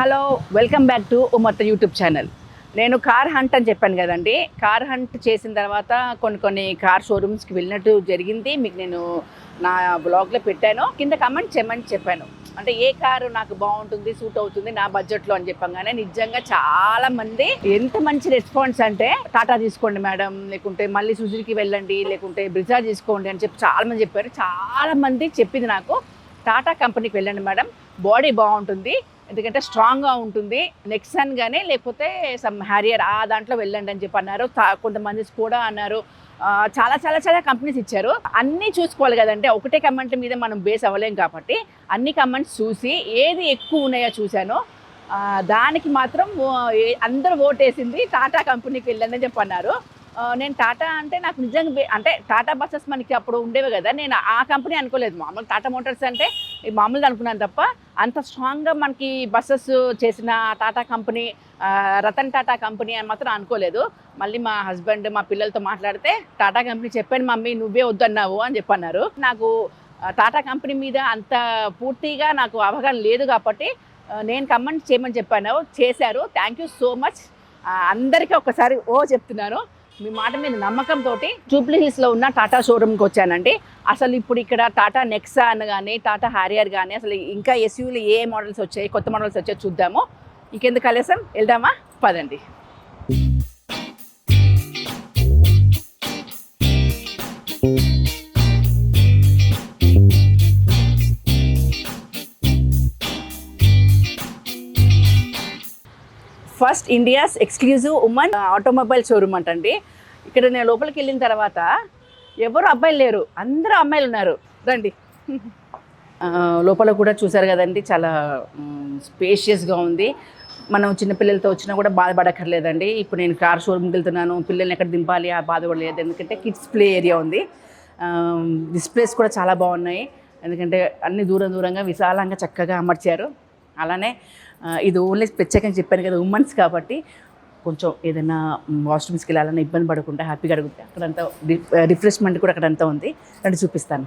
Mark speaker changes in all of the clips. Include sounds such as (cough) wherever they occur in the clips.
Speaker 1: Hello welcome back to ఉమర్త YouTube channel. నేను car hunt అని చెప్పాను కదండి. కార్ హంట్ చేసిన తర్వాత కొన్ని కొన్ని కార్ షోరూమ్స్కి వెళ్ళినట్టు జరిగింది. మీకు నేను నా బ్లాగ్లో పెట్టాను. కింద కమెంట్ చేయమని చెప్పాను. అంటే ఏ కారు నాకు బాగుంటుంది సూట్ అవుతుంది నా బడ్జెట్లో అని చెప్పంగానే నిజంగా చాలా మంది ఎంత మంచి రెస్పాన్స్ అంటే టాటా తీసుకోండి మేడం లేకుంటే మళ్ళీ సుజుకి వెళ్ళండి లేకుంటే బ్రిజా తీసుకోండి అని చెప్పి చాలా మంది చెప్పారు. చాలా మంది చెప్పింది నాకు టాటా కంపెనీకి వెళ్ళండి మేడం బాడీ బాగుంటుంది ఎందుకంటే స్ట్రాంగ్గా ఉంటుంది. నెక్సన్ కానీ లేకపోతే సమ్ హ్యారియర్ ఆ దాంట్లో వెళ్ళండి అని చెప్పి అన్నారు. తా- కొంతమంది కూడా అన్నారు. చాలా చాలా చాలా కంపెనీస్ ఇచ్చారు. అన్నీ చూసుకోవాలి కదంటే ఒకటే కమెంట్ మీద మనం బేస్ అవ్వలేం కాబట్టి అన్ని కమెంట్స్ చూసి ఏది ఎక్కువ ఉన్నాయో చూశాను దానికి మాత్రం అందరూ ఓటేసింది టాటా కంపెనీకి వెళ్ళండి అని చెప్పి అన్నారు. నేను టాటా అంటే నాకు నిజంగా అంటే టాటా బస్సెస్ మనకి అప్పుడు ఉండేవి కదా నేను ఆ కంపెనీ అనుకోలేదు. మామూలు టాటా మోటార్స్ అంటే ఈ మామూలుగా అనుకున్నాను తప్ప అంత స్ట్రాంగ్గా మనకి బస్సెస్ చేసిన టాటా కంపెనీ రతన్ టాటా కంపెనీ అని మాత్రం అనుకోలేదు. మళ్ళీ మా హస్బెండ్ మా పిల్లలతో మాట్లాడితే టాటా కంపెనీ చెప్పాను మమ్మీ నువ్వే వద్దన్నావు అని చెప్పన్నారు. నాకు టాటా కంపెనీ మీద అంత పూర్తిగా నాకు అవగాహన లేదు కాబట్టి నేను కమెంట్ చేయమని చెప్పాను. చేశారు. Thank you so much. అందరికీ ఒకసారి ఓ చెప్తున్నాను. మీ మాట మీద నమ్మకంతో జూబ్లీ హిల్స్లో ఉన్న టాటా షోరూమ్కి వచ్చానండి. అసలు ఇప్పుడు ఇక్కడ టాటా నెక్సా అని కానీ టాటా హ్యారియర్ కానీ అసలు ఇంకా ఎస్యూలు ఏ మోడల్స్ వచ్చాయి కొత్త మోడల్స్ వచ్చాయి చూద్దాము. ఇంకెందుకు కలేసం వెళ్దామా? పదండి. First India's exclusive women automobile showroom అంటండి. ఇక్కడ నేను లోపలికి వెళ్ళిన తర్వాత ఎవరు అబ్బాయిలు లేరు. అందరూ అమ్మాయిలు ఉన్నారు. రండి. లోపల కూడా చూసారు కదండి చాలా స్పేషియస్గా ఉంది. మనం చిన్నపిల్లలతో వచ్చినా కూడా బాధపడక్కర్లేదండి. ఇప్పుడు నేను కార్ షోరూమ్కి వెళ్తున్నాను పిల్లల్ని ఎక్కడ దింపాలి ఆ బాధ కూడా లేదు. ఎందుకంటే కిడ్స్ ప్లే ఏరియా ఉంది. డిస్ప్లేస్ కూడా చాలా బాగున్నాయి. ఎందుకంటే అన్ని దూరం దూరంగా విశాలంగా చక్కగా అమర్చారు. అలానే ఇది ఓన్లీ ప్రత్యేకంగా చెప్పాను కదా ఉమెన్స్ కాబట్టి కొంచెం ఏదైనా వాష్రూమ్స్కి వెళ్ళాలన్నా ఇబ్బంది పడకుండా హ్యాపీగా అడుగుతే అక్కడంతా రిఫ్రెష్మెంట్ కూడా అక్కడంతా ఉంది. రెండు చూపిస్తాను.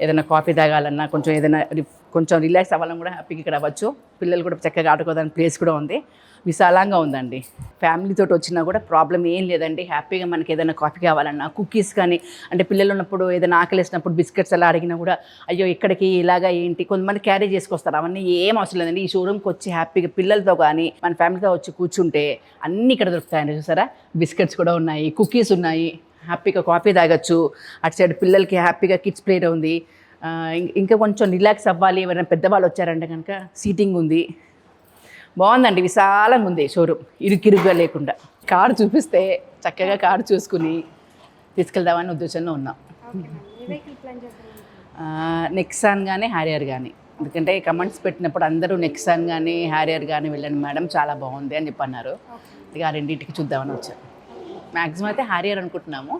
Speaker 1: ఏదైనా కాఫీ తాగాలన్నా కొంచెం ఏదైనా రిఫ్- కొంచెం రిలాక్స్ అవ్వాలని కూడా హ్యాపీగా ఇక్కడ అవ్వచ్చు. పిల్లలు కూడా చక్కగా ఆడుకోవడానికి ప్లేస్ కూడా ఉంది. విశాలంగా ఉందండి. ఫ్యామిలీతో వచ్చినా కూడా ప్రాబ్లం ఏం లేదండి. హ్యాపీగా మనకి ఏదైనా కాఫీ కావాలన్నా కుకీస్ కానీ అంటే పిల్లలు ఉన్నప్పుడు ఏదైనా ఆకలేసినప్పుడు బిస్కెట్స్ అలా అడిగినా కూడా అయ్యో ఇక్కడికి ఇలాగా ఏంటి? కొంతమంది క్యారీ చేసుకొస్తారు అవన్నీ ఏం అవసరం లేదండి. ఈ షోరూమ్కి వచ్చి హ్యాపీగా పిల్లలతో కానీ మన ఫ్యామిలీతో వచ్చి కూర్చుంటే అన్నీ ఇక్కడ దొరుకుతాయండి. చూసారా? బిస్కెట్స్ కూడా ఉన్నాయి కుకీస్ ఉన్నాయి. హ్యాపీగా కాఫీ తాగొచ్చు. అటు సైడ్ పిల్లలకి హ్యాపీగా కిడ్స్ ప్లేట్ ఉంది. ఇంకా కొంచెం రిలాక్స్ అవ్వాలి ఎవరైనా పెద్దవాళ్ళు వచ్చారంటే కనుక సీటింగ్ ఉంది. బాగుందండి విశాలంగా ఉంది షోరూమ్. ఇరుకిరుగ్గా లేకుండా. కారు చూపిస్తే చక్కగా కారు చూసుకుని తీసుకెళ్దామని ఉద్దేశంలో ఉన్నాం. నెక్సాన్ కానీ హ్యారియర్ కానీ ఎందుకంటే కమెంట్స్ పెట్టినప్పుడు అందరూ నెక్సాన్ కానీ హ్యారియర్ కానీ వెళ్ళండి మేడం చాలా బాగుంది అని చెప్పి అన్నారు ఇక ఆ రెండింటికి చూద్దామని వచ్చాను మ్యాక్సిమం అయితే హ్యారియర్ అనుకుంటున్నాము.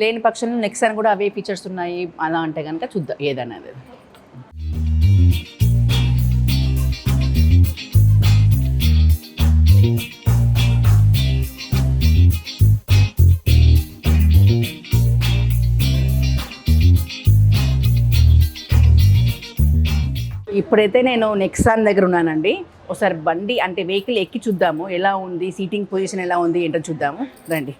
Speaker 1: లేని పక్షంలో నెక్సాన్ కూడా అవే ఫీచర్స్ ఉన్నాయి అలా అంటే కనుక చూద్దాం ఏదన్నది ఇప్పుడైతే నేను నెక్సాన్ దగ్గర ఉన్నానండి. ఒకసారి బండి అంటే వెహికల్ ఎక్కి చూద్దాము ఎలా ఉంది సీటింగ్ పొజిషన్ ఎలా ఉంది ఏంటో చూద్దాము. రండి.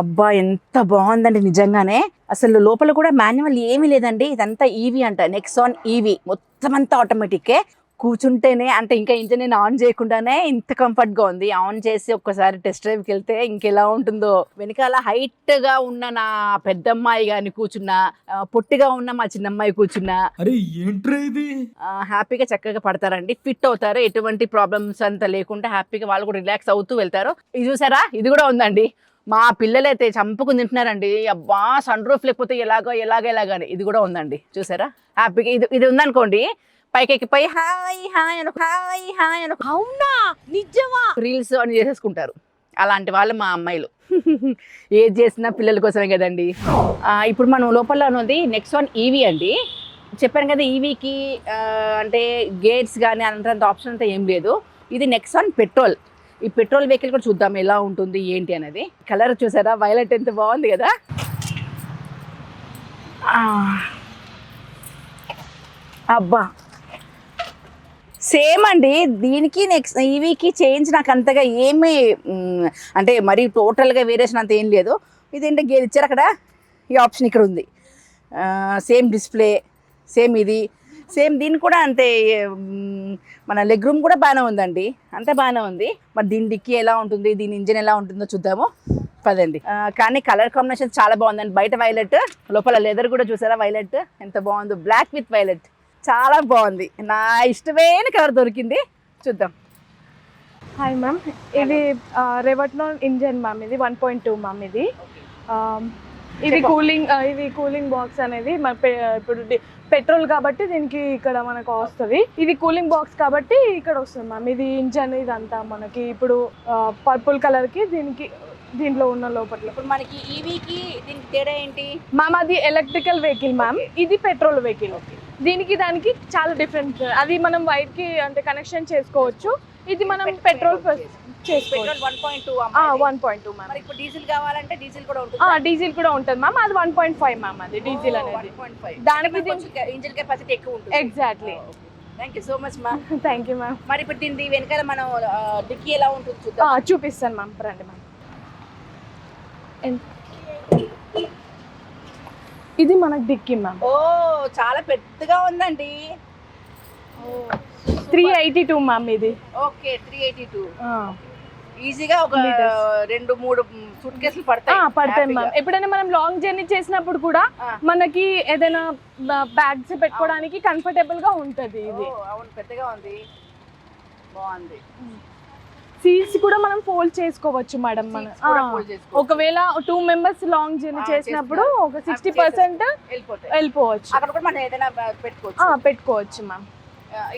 Speaker 1: అబ్బా ఎంత బాగుందండి నిజంగానే. అసలు లోపల కూడా మాన్యువల్ ఏమీ లేదండి. ఇదంతా ఈవీ అంట నెక్సాన్ ఈవీ మొత్తం అంతా ఆటోమేటిక్కే కూర్చుంటేనే అంటే ఇంకా ఇంజన్ నేను ఆన్ చేయకుండానే ఇంత కంఫర్ట్గా ఉంది. ఆన్ చేసి ఒక్కసారి టెస్ట్ డ్రైవ్కి వెళ్తే ఇంకెలా ఉంటుందో. వెనకాల హైట్గా ఉన్న నా పెద్దమ్మాయి కానీ కూర్చున్నా పొట్టిగా ఉన్న మా చిన్నమ్మాయి కూర్చున్నా. హ్యాపీగా చక్కగా పడతారండి. ఫిట్ అవుతారు. ఎటువంటి ప్రాబ్లమ్స్ అంత లేకుండా హ్యాపీగా వాళ్ళు కూడా రిలాక్స్ అవుతూ వెళ్తారు. ఇది చూసారా? ఇది కూడా ఉందండి. మా పిల్లలైతే చంపుకుని తింటున్నారండి. అబ్బా సన్ రూఫ్ లేకపోతే ఎలాగో ఎలాగ ఎలాగని ఇది కూడా ఉందండి. చూసారా? హ్యాపీగా ఇది ఇది ఉందనుకోండి. పైకి ఎక్కిపోయి హాయ్ హాయ్ అను హాయ్ హాయ్ అను
Speaker 2: అవునా? నిజమా?
Speaker 1: రీల్స్ అని చేసేసుకుంటారు. అలాంటి వాళ్ళు మా అమ్మాయిలు. (laughs) ఏది చేసినా పిల్లల కోసమే కదండి. ఇప్పుడు మనం లోపల ఉన్నది నెక్స్ట్ వన్ ఈవీ అండి. చెప్పాను కదా ఈవీకి అంటే గేట్స్ కానీ అంతంత ఆప్షన్ అంతా ఏం లేదు. ఇది నెక్స్ట్ వన్ పెట్రోల్. ఈ పెట్రోల్ వెహికల్ కూడా చూద్దాం ఎలా ఉంటుంది ఏంటి అనేది. కలర్ చూసారా? వైలెట్ ఎంత బాగుంది కదా. అబ్బా. సేమ్ అండి. దీనికి నెక్స్ట్ ఈవీకి చేంజ్ నాకు అంతగా ఏమి అంటే మరి టోటల్గా వేరియేషన్ అంత ఏం లేదు. ఇదేంటి గేది ఇచ్చారు అక్కడ? ఈ ఆప్షన్ ఇక్కడ ఉంది. సేమ్ డిస్ప్లే సేమ్ ఇది. సేమ్ దీని కూడా అంతే మన లెగ్ రూమ్ కూడా బాగానే ఉందండి. అంతే బాగానే ఉంది. మరి దీని డిక్కీ ఎలా ఉంటుంది దీని ఇంజిన్ ఎలా ఉంటుందో చూద్దాము. పదండి. కానీ కలర్ కాంబినేషన్ చాలా బాగుందండి. బయట వైలెట్ లోపల లెదర్ కూడా చూసారా వైలెట్ ఎంత బాగుందో. బ్లాక్ విత్ వైలెట్ చాలా బాగుంది. నా ఇష్టమైన కలర్ దొరికింది. చూద్దాం.
Speaker 3: హాయ్ మ్యామ్ ఇది రెవట్నో ఇంజన్ మ్యామ్ ఇది వన్ పాయింట్ టూ మ్యామ్ ఇది. ఇది. కూలింగ్ ఇది కూలింగ్ బాక్స్ అనేది మన ఇప్పుడు పెట్రోల్ కాబట్టి దీనికి ఇక్కడ మనకు వస్తుంది. ఇది కూలింగ్ బాక్స్ కాబట్టి ఇక్కడ వస్తుంది మ్యామ్ ఇది ఇంజన్ ఇదంతా మనకి ఇప్పుడు పర్పుల్ కలర్కి దీనికి దీంట్లో ఉన్న లోపల.
Speaker 1: ఇప్పుడు మనకి ఈవీకి దీనికి తేడా ఏంటి?
Speaker 3: మ్యామ్ అది ఎలక్ట్రికల్ వెహికల్ మ్యామ్ ఇది పెట్రోల్ వెహికల్. దీనికి దానికి చాలా డిఫరెంట్ అది మనం వైట్కి అంటే కనెక్షన్ చేసుకోవచ్చు. ఇది మనం పెట్రోల్ చేసుకోవచ్చు
Speaker 1: petrol one point two
Speaker 3: one point two ma'am
Speaker 1: మరి ఇప్పుడు డీజిల్ కావాలంటే డీజిల్ కూడా ఉంటుంది.
Speaker 3: డీజిల్ కూడా ఉంటుంది మ్యామ్ అది వన్ పాయింట్ ఫైవ్ మ్యామ్ అది డీజిల్ అనేది. దానికి
Speaker 1: ఇంజిన్ కెపాసిటీ ఎక్కువ ఉంటుంది.
Speaker 3: Exactly
Speaker 1: thank you so much మా
Speaker 3: థ్యాంక్ యూ మ్యామ్
Speaker 1: మరి ఇప్పుడు దీని వెనకాల మనం డిక్కీ ఎలా ఉంటుంది చూద్దాం.
Speaker 3: చూపిస్తాను మ్యామ్ రండి మ్యామ్ ఇది మనకు డిక్కీ మ్యామ్
Speaker 1: ఓ చాలా పెద్దగా ఉందండి.
Speaker 3: త్రీ ఎయిటీ టూ మ్యామ్ ఇది.
Speaker 1: Okay three eighty two. ఈజీగా ఒక. రెండు మూడు సూట్ కేసులు పడతాయి.
Speaker 3: పడతాయి. మ్యామ్ ఎప్పుడైనా మనం లాంగ్ జర్నీ చేసినప్పుడు కూడా. మనకి ఏదైనా బ్యాగ్స్ పెట్టుకోవడానికి కంఫర్టబుల్గా ఉంటది ఇది.
Speaker 1: అవును. పెద్దగా ఉంది. బాగుంది.
Speaker 3: సీట్స్ కూడా మనం ఫోల్డ్ చేసుకోవచ్చు మేడం మనం. ఒకవేళ టూ మెంబర్స్ లాంగ్ జర్నీ చేసినప్పుడు. ఒక సిక్స్టీ పర్సెంట్ వెళ్ళిపోవచ్చు.
Speaker 1: అక్కడ కూడా మనం ఏదైనా పెట్టుకోవచ్చు.
Speaker 3: మ్యామ్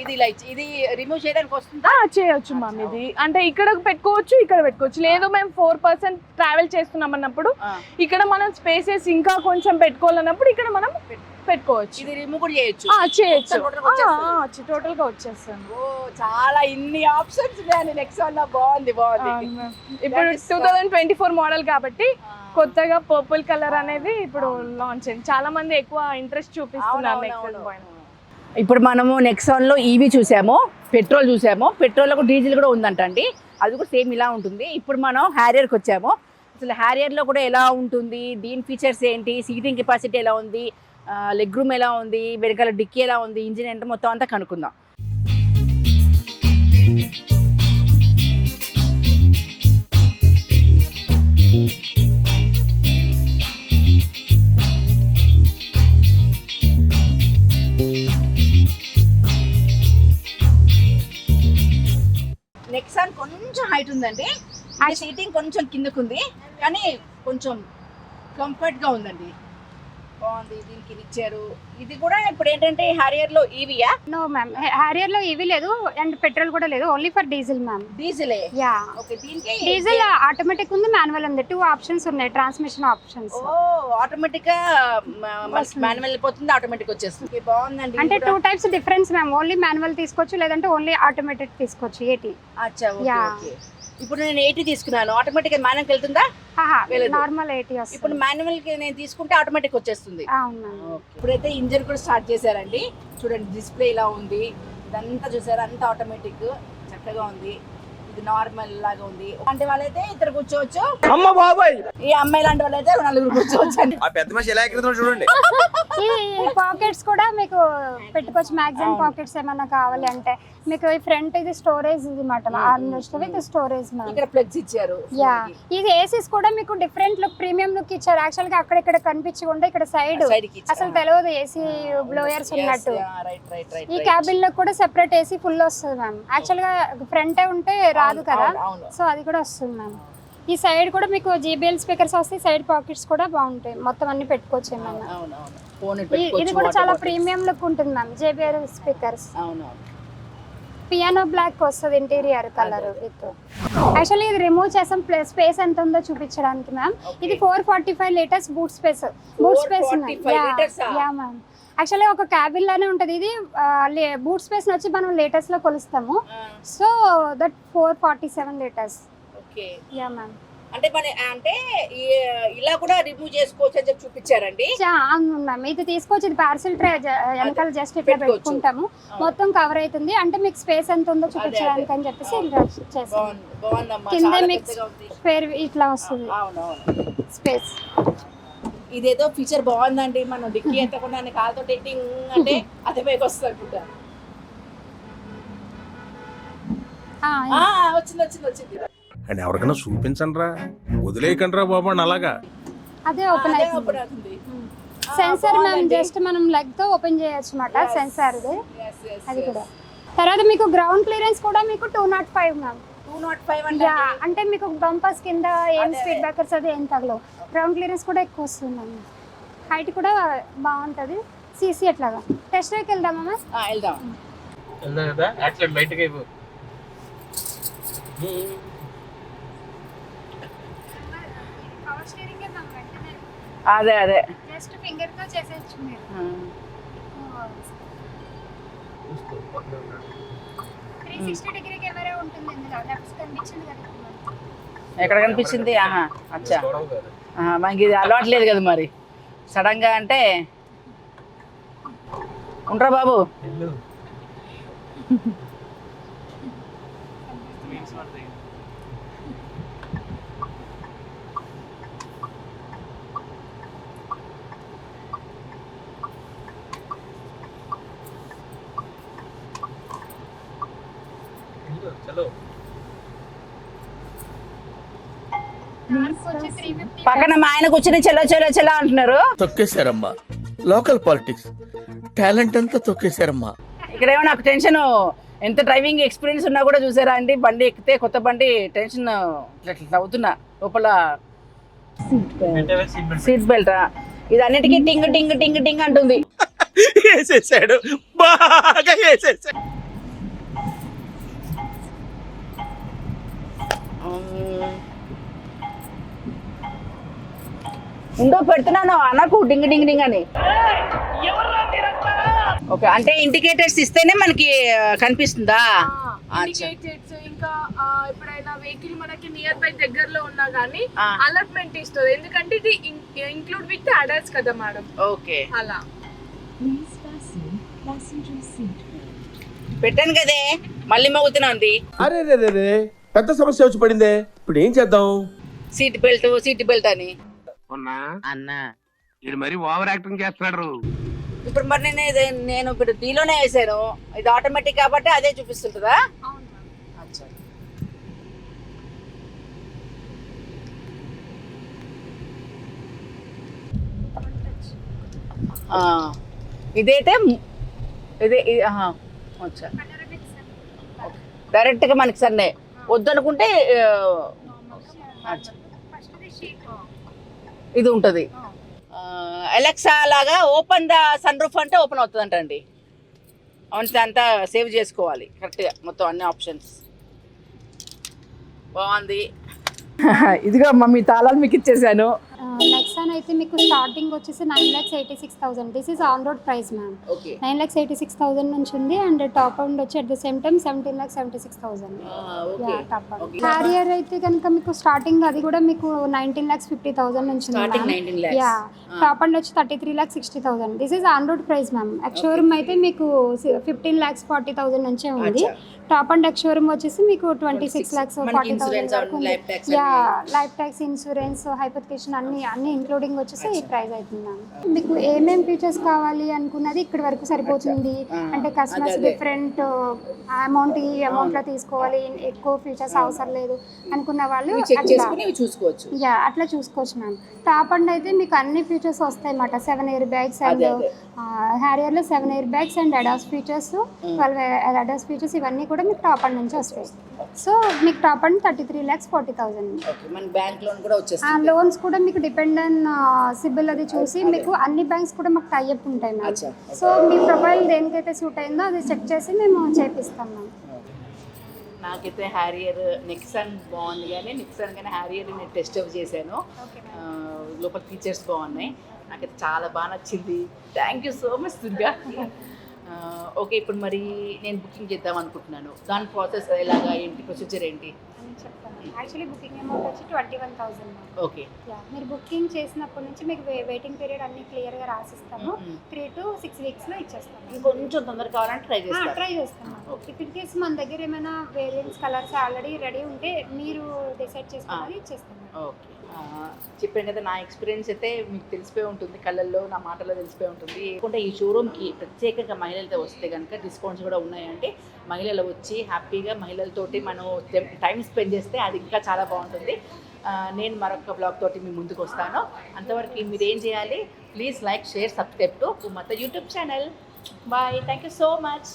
Speaker 1: ఇది ఇలా ఇది రిమూవ్ చేయడానికి వస్తుందా?
Speaker 3: చేయొచ్చు మ్యామ్ ఇది. అంటే ఇక్కడ పెట్టుకోవచ్చు ఇక్కడ పెట్టుకోవచ్చు. లేదు మేము ఫోర్ పర్సెంట్ ట్రావెల్ చేస్తున్నాం అన్నప్పుడు ఇక్కడ మనం స్పేసెస్ ఇంకా కొంచెం పెట్టుకోవాలన్నప్పుడు ఇక్కడ మనం పెట్టుకోవచ్చు.
Speaker 1: ఇది రిమూవ్ కూడా చేయొచ్చు.
Speaker 3: చేయొచ్చు. టోటల్గా వచ్చేస్తాను
Speaker 1: ఓ చాలా ఇన్ని ఆప్షన్స్ ఉన్నాయండి నెక్స్ట్ వన్ బాగుంది బాగుంది.
Speaker 3: ఇప్పుడు two thousand twenty four model కాబట్టి. కొత్తగా పర్పుల్ కలర్ అనేది ఇప్పుడు లాంచ్ అయింది. చాలా మంది ఎక్కువ ఇంట్రెస్ట్ చూపిస్తున్నారు
Speaker 1: అవును.
Speaker 3: పాయింట్
Speaker 1: ఇప్పుడు మనము నెక్సాన్లో ఈవీ చూసాము పెట్రోల్ చూసాము పెట్రోల్లో డీజిల్ కూడా ఉందంట అండి అది కూడా సేమ్ ఇలా ఉంటుంది. ఇప్పుడు మనం హ్యారియర్కి వచ్చాము. అసలు హ్యారియర్లో కూడా ఎలా ఉంటుంది? దీని ఫీచర్స్ ఏంటి? సీటింగ్ కెపాసిటీ ఎలా ఉంది? లెగ్ రూమ్ ఎలా ఉంది? వెనకాల డిక్కీ ఎలా ఉంది? ఇంజిన్ ఏంటో మొత్తం అంతా కనుక్కుందాం. నెక్సాన్ హైట్ ఉందండి. సీటింగ్ కొంచెం కిందకుంది కానీ కొంచెం కంఫర్ట్గా ఉందండి. బాగుంది దీనికి ఇచ్చారు. ఇది కూడా ఇప్పుడు ఏంటంటే హ్యారియర్లో ఈవీయా
Speaker 2: నో మ్యామ్ హ్యారియర్లో ఇవి లేదు అండ్ పెట్రోల్ కూడా లేదు. ఓన్లీ ఫర్ డీజిల్ మ్యామ్
Speaker 1: డీజిలే
Speaker 2: యా
Speaker 1: ఓకే దీనికి
Speaker 2: డీజిల్ ఆటోమేటిక్ ఉంది మాన్యువల్ ఉంది. టూ ఆప్షన్స్ ఉన్నాయి ట్రాన్స్మిషన్ ఆప్షన్స్
Speaker 1: ఓ ఆటోమేటిక్గా మాన్యువల్ వెళ్ళిపోతుంది ఆటోమేటిక్ వచ్చేస్తుంది. బాగుందండి.
Speaker 2: అంటే two. Types difference ma'am only manual తీసుకోవచ్చు లేదంటే ఓన్లీ ఆటోమేటిక్ తీసుకోవచ్చు ఏటీ
Speaker 1: అచ్చా. ఓకే. ఇప్పుడు నేను ఎయిటీ తీసుకున్నాను. ఆటోమేటిక్ మాన్యువల్ వెళ్తుందా.
Speaker 2: నార్మల్ ఏటీ
Speaker 1: ఇప్పుడు మాన్యువల్కి నేను తీసుకుంటే ఆటోమేటిక్ వచ్చేస్తుంది. ఇప్పుడైతే ఇంజన్ కూడా స్టార్ట్ చేశారండి. చూడండి డిస్ప్లే ఇలా ఉంది. ఇదంతా చూసారు? అంతా ఆటోమేటిక్ చక్కగా ఉంది. ఇది నార్మల్ లాగా ఉంది. అంటే వాళ్ళైతే ఇద్దరు కూర్చోవచ్చు.
Speaker 4: అమ్మ బాబాయ్!
Speaker 1: ఈ అమ్మాయి లాంటి వాళ్ళైతే నలుగురు కూర్చోవచ్చు అండి
Speaker 4: ఆ పెద్ద మనిషి ఎలా ఎక్కడుతున్నాడు చూడండి.
Speaker 2: ఈ పాకెట్స్ కూడా మీకు పెట్టుకోవచ్చు. మ్యాక్సిమం పాకెట్స్ ఏమైనా కావాలి అంటే. మీకు ఈ ఫ్రంట్ ఇది స్టోరేజ్ ఇది మాట ఆర్మరెస్ట్ విత్ స్టోరేజ్
Speaker 1: ఇక్కడ ప్లగ్స్ ఇచ్చారు.
Speaker 2: యా. ఇది ఏసీస్ కూడా మీకు డిఫరెంట్ లుక్ ప్రీమియం లుక్ ఇచ్చారు. యాక్చువల్గా అక్కడ ఇక్కడ కనిపించకుండా ఇక్కడ సైడ్ అసలు తెలియదు ఏసీ బ్లోయర్స్ ఉన్నట్టు. ఈ క్యాబిన్లో కూడా సెపరేట్ ఏసీ ఫుల్ వస్తుంది మ్యామ్ యాక్చువల్గా ఫ్రంట్ ఉంటే రాదు కదా. సో అది కూడా వస్తుంది మ్యామ్ ఈ సైడ్ కూడా మీకు జీబీఎల్ స్పీకర్స్ వస్తాయి సైడ్ పాకెట్స్ కూడా బాగుంటాయి. మొత్తం అన్ని పెట్టుకోవచ్చు ఏమన్నా ఇది కూడా చాలా ప్రీమియం లుక్ ఉంటుంది మ్యామ్ జేబీఎల్ స్పీకర్స్
Speaker 1: అవును.
Speaker 2: పియానో బ్లాక్ వస్తుంది ఇంటీరియర్ కలర్ విత్ యాక్చువల్లీ ఇది రిమూవ్ చేసాం స్పేస్ ఎంత ఉందో చూపించడానికి మ్యామ్ ఇది four forty five litres boot space boot space
Speaker 1: 445 liters ఆ?
Speaker 2: యా మ్యామ్ యాక్చువల్లీ ఒక క్యాబిన్ లానే ఉంటుంది ఇది. బూట్ స్పేస్ వచ్చి మనం లీటర్స్లో కొలుస్తాము. So that four forty seven litres
Speaker 1: okay
Speaker 2: yeah ma'am
Speaker 1: అంటే మన అంటే ఇలా కూడా రిమూవ్ చేసుకోవచ్చు అని చెప్పి చూపించారండి.
Speaker 2: చా- అవును మ్యామ్. ఇది తీసుకొచ్చి ఇది పార్సిల్ ట్రే వెనకాల జస్ట్ ఇట్లా. పెట్టుకుంటాము. మొత్తం కవర్ అవుతుంది. అంటే మీకు స్పేస్ ఎంత ఉందో చూపించడానికి అని చెప్పేసి
Speaker 1: బాగుందమ్మా.
Speaker 2: కింద ఇట్లా వస్తుంది. స్పేస్
Speaker 1: ఇదేదో ఫీచర్ బాగుందండి. మనం డిక్కీ (laughs) ఎత్తకుండా కాలుతో టెక్టింగ్ అంటే అదే పైకి వస్తుంది అనుకుంటా. వచ్చింది వచ్చింది వచ్చింది.
Speaker 5: అండ్ ఎవరికైనా చూపించండి రా వదిలేయకండి రా బాబు అని అలాగా.
Speaker 2: అదే ఓపెన్
Speaker 1: అదే
Speaker 2: అవుతుంది. Sensor ma'am. జస్ట్ మనం లెగ్తో ఓపెన్ చేయొచ్చు అనమాట సెన్సార్ అది. కూడా. తర్వాత మీకు గ్రౌండ్ క్లియరెన్స్ కూడా మీకు టూ నాట్ ఫైవ్ మ్యామ్
Speaker 1: 205 అంటే
Speaker 2: యా అంటే మీకు బంపర్స్ కింద ఏం స్పీడ్
Speaker 1: అదే.
Speaker 2: బ్రేకర్స్ అది ఏం తగలవు. గ్రౌండ్ క్లియరెన్స్ కూడా ఎక్కువ వస్తుంది మ్యామ్ హైట్ కూడా బాగుంటుంది. సీసీ ఎట్లాగా టెస్ట్ డ్రైవ్కి వెళ్దామా మ్యామ్
Speaker 1: ఆ, వెళ్దాం.
Speaker 6: వెళ్దాం కదా? యాక్సిడెంట్ లైట్గా
Speaker 1: అదే అదే.
Speaker 2: జస్ట్ ఫింగర్తో చేసేయచ్చు మీరు. త్రీ సిక్స్టీ డిగ్రీ కెమెరా ఉంటుంది ఇందులో. లెఫ్ట్ కనిపించింది కదా ఇప్పుడు మనకి.
Speaker 1: ఎక్కడ కనిపించింది? ఆహా అచ్చా. మనకి ఇది అలవాటు లేదు కదా మరి. సడన్గా అంటే ఉంటారా బాబు
Speaker 6: వెళ్ళు చలో
Speaker 2: కార్కి వచ్చి త్రీ ఫిఫ్టీ
Speaker 1: పక్కన మా ఆయన కూర్చుని చెల్లో చెల్లో చెల్లో అంటున్నారు.
Speaker 7: తొక్కేశారమ్మా. Local politics. టాలెంట్ అంతా తొక్కేశారమ్మా.
Speaker 1: ఇక్కడేమో నాకు టెన్షన్. ఎంత డ్రైవింగ్ ఎక్స్పీరియన్స్ ఉన్నా కూడా చూసారా అండి? బండి ఎక్కితే కొత్త బండి టెన్షన్ ఇట్లా అవుతున్నా. లోపల
Speaker 6: వెంటనే సీట్ బెల్ట్.
Speaker 1: సీట్ బెల్ట్ ఇది అన్నిటికీ టింగ్ టింగ్ టింగ్ టింగ్ అంటుంది. (laughs)
Speaker 7: వేసేసాడు. బాగా వేసేసాడు.
Speaker 1: ఉందో పెడుతున్నాను అనకు డింగ్ డింగ్ డింగ్ అని. ఓకే అంటే ఇండికేటర్స్ ఇస్తేనే మనకి కనిపిస్తుందా.
Speaker 3: ఇండికేటర్స్ ఇంకా ఎప్పుడైనా వెహికల్ మనకి నియర్ బై దగ్గరలో ఉన్నా గానీ
Speaker 1: ఆ.
Speaker 3: అలర్ట్మెంట్ ఇస్తుంది. ఎందుకంటే ఇది ఇంక్లూడ్ విత్ అడల్ట్స్ కదా మేడం
Speaker 1: ఓకే.
Speaker 3: అలా.
Speaker 1: పెట్టాను కదే మళ్ళీ మోగుతున్నా ఉంది.
Speaker 4: అరే రే రే రే పెద్ద సమస్య వచ్చి పడిందే. ఇప్పుడు ఏం చేద్దాం?
Speaker 1: సీట్ బెల్ట్ సీట్ బెల్ట్ అని.
Speaker 8: ఉన్నా
Speaker 1: అన్నా.
Speaker 8: ఇది మరి ఓవర్ యాక్టింగ్ చేస్తున్నాడు.
Speaker 1: ఇప్పుడు మరి నేను ఇది- నేను ఇప్పుడు దీనిలోనే వేసాను. ఇది ఆటోమేటిక్ కాబట్టి అదే చూపిస్తుంటుందా? అచ్చా. ఆ, ఇదైతే ము- ఇదే ఇది ఆహా, అచ్చా. డైరెక్ట్గా మనకి సన్నే వద్దనుకుంటే ఆ, అచ్చా. ఇది ఉంటుంది. ఎలక్సా లాగా ఓపెన్ ద సన్ రూఫ్ అంటే ఓపెన్ అవుతుంది అంతే అంతా సేవ్ చేసుకోవాలి కరెక్ట్గా మొత్తం అన్ని ఆప్షన్స్ బాగుంది. (laughs) ఇదిగో మమ్మీ తాళాలు మీకు ఇచ్చేసాను.
Speaker 2: నెక్సాన్ అయితే మీకు స్టార్టింగ్ వచ్చేసి nine lakhs eighty six thousand this is on road price ma'am nine lakhs eighty six thousand నుంచి ఉంది అండ్ టాప్ అవుట్ వచ్చి at the same time seventeen lakhs seventy six thousand
Speaker 1: okay Okay.
Speaker 2: Harrier అయితే కనుక మీకు starting అది కూడా మీకు nineteen lakhs fifty thousand నుంచి
Speaker 1: ల్యాక్స్
Speaker 2: యా టాప్ అండ్ వచ్చి thirty three lakhs sixty thousand this is on road price ma'am ex showroom అయితే మీకు ఫిఫ్టీన్ ల్యాక్స్ ఫార్టీ థౌసండ్ నుంచే ఉంది. టాప్ అండ్ ఎక్స్షోరూమ్ వచ్చేసి మీకు ట్వంటీ సిక్స్ ల్యాక్స్
Speaker 1: మనకి
Speaker 2: forty thousand yeah life tax insurance hypothecation అన్ని అన్ని ఇంక్లూడింగ్ వచ్చేసి ఈ ప్రైస్ అవుతుంది మ్యామ్. మీకు ఏమేం ఫీచర్స్ కావాలి అనుకున్నది ఇక్కడ వరకు సరిపోతుంది. అంటే కస్టమర్స్. డిఫరెంట్ అమౌంట్ ఈ అమౌంట్లో తీసుకోవాలి. ఎక్కువ ఫీచర్స్ అవసరం లేదు అనుకున్న వాళ్ళు
Speaker 1: చూసుకోవచ్చు.
Speaker 2: యా అట్లా చూసుకోవచ్చు మ్యామ్. టాప్ అండ్ అయితే మీకు అన్ని ఫీచర్స్ వస్తాయి అన్నమాట. సెవెన్ ఇయర్ బ్యాగ్స్ అండ్
Speaker 1: అదే.
Speaker 2: హ్యారియర్లో seven air bags and ADAS features twelve ADAS features ఇవన్నీ కూడా మీకు టాప్ అండ్ నుంచి వస్తాయి. సో మీకు top end thirty three lakhs forty thousand loans కూడా మీకు డిపెండ్ ఆన్ సిబిల్ అది చూసి మీకు అన్ని బ్యాంక్స్ కూడా మాకు టైఅప్ ఉంటాయి మ్యామ్ సో మీ ప్రొఫైల్ దేనికైతే సూట్ అయిందో అది చెక్ చేసి మేము చేపిస్తాం మ్యామ్
Speaker 1: నాకైతే హ్యారియర్ నెక్సన్ బాగుంది కానీ నెక్సన్ కానీ హ్యారియర్ నేను టెస్ట్ అప్ చేశాను. లోపల ఫీచర్స్ బాగున్నాయి. నాకైతే చాలా బాగా నచ్చింది. Thank you so much Durga. Okay ఇప్పుడు మరి నేను బుకింగ్ చేద్దాం అనుకుంటున్నాను. దాని ప్రాసెస్ ఎలాగా ఏంటి ప్రొసీజర్ ఏంటి?
Speaker 2: నేను చెప్తాను యాక్చువల్లీ బుకింగ్ అమౌంట్ వచ్చి twenty one thousand
Speaker 1: okay.
Speaker 2: Yeah మీరు బుకింగ్ చేసినప్పటి నుంచి మీకు వెయిటింగ్ పీరియడ్ అన్ని క్లియర్గా రాసిస్తాము. త్రీ టు సిక్స్ వీక్స్లో ఇచ్చేస్తాము.
Speaker 1: కొంచెం తొందర కావాలంటే ట్రై చేస్తారు.
Speaker 2: ట్రై చేస్తాం ఇఫ్ ఇన్ కేస్ మన దగ్గర ఏమైనా వేరియంట్స్ కలర్స్ ఆల్రెడీ రెడీ ఉంటే మీరు డిసైడ్ చేసుకున్నది ఇచ్చేస్తాం
Speaker 1: ఓకే. చెప్పాను కదా నా ఎక్స్పీరియన్స్ అయితే మీకు తెలిసిపోయి ఉంటుంది. కళ్ళల్లో నా మాటల్లో తెలిసిపోయి ఉంటుంది. కాకుండా ఈ షోరూమ్కి ప్రత్యేకంగా మహిళలతో వస్తే కనుక డిస్కౌంట్స్ కూడా ఉన్నాయంటే మహిళలు వచ్చి హ్యాపీగా మహిళలతోటి మనం టైం స్పెండ్ చేస్తే అది ఇంకా చాలా బాగుంటుంది. నేను మరొక బ్లాగ్ తోటి మీ ముందుకు వస్తాను. అంతవరకు మీరు ఏం చేయాలి? Please like share subscribe to మత YouTube channel. Bye. Thank you so much.